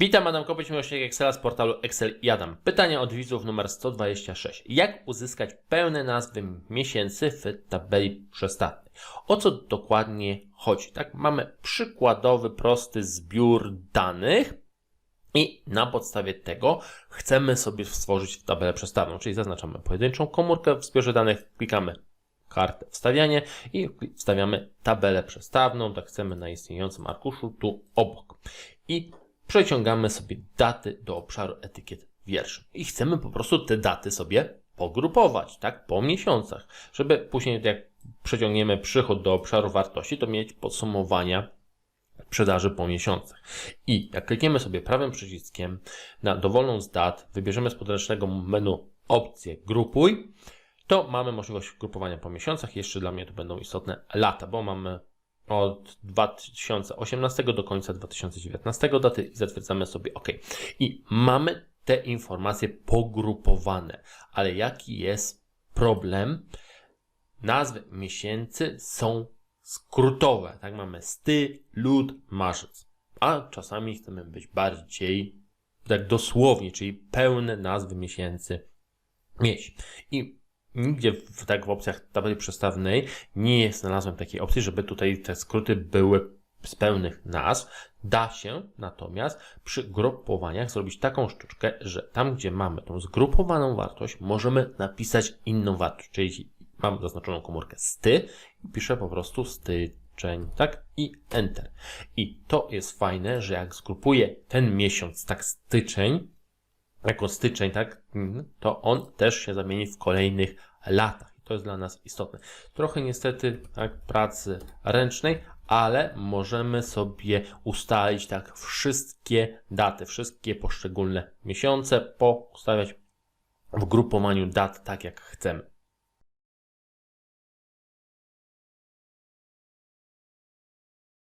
Witam, Adam Kopeć, miłośnik Excela z portalu Excel i Adam. Pytanie od widzów numer 126. Jak uzyskać pełne nazwy miesięcy w tabeli przestawnej? O co dokładnie chodzi? Tak, mamy przykładowy, prosty zbiór danych i na podstawie tego chcemy sobie stworzyć tabelę przestawną, czyli zaznaczamy pojedynczą komórkę w zbiorze danych, klikamy kartę wstawianie i wstawiamy tabelę przestawną, tak chcemy na istniejącym arkuszu tu obok. I przeciągamy sobie daty do obszaru etykiet wierszy. I chcemy po prostu te daty sobie pogrupować, tak, po miesiącach, żeby później jak przeciągniemy przychód do obszaru wartości, to mieć podsumowania sprzedaży po miesiącach. I jak klikniemy sobie prawym przyciskiem na dowolną z dat, wybierzemy z podręcznego menu opcję grupuj, to mamy możliwość grupowania po miesiącach. Jeszcze dla mnie to będą istotne lata, bo mamy od 2018 do końca 2019 daty i zatwierdzamy sobie OK. I mamy te informacje pogrupowane, ale jaki jest problem? Nazwy miesięcy są skrótowe. Tak mamy sty, lud, marzec. A czasami chcemy być bardziej tak dosłownie, czyli pełne nazwy miesięcy mieć. I nigdzie w, tak w opcjach tabeli przestawnej nie znalazłem takiej opcji, żeby tutaj te skróty były z pełnych nazw. Da się natomiast przy grupowaniach zrobić taką sztuczkę, że tam, gdzie mamy tą zgrupowaną wartość, możemy napisać inną wartość. Czyli mam zaznaczoną komórkę sty i piszę po prostu styczeń, tak? I enter. I to jest fajne, że jak zgrupuję ten miesiąc, tak styczeń, jako styczeń, tak, to on też się zamieni w kolejnych latach. To jest dla nas istotne. Trochę niestety tak, pracy ręcznej, ale możemy sobie ustalić tak wszystkie daty, wszystkie poszczególne miesiące, poustawiać w grupowaniu dat tak jak chcemy.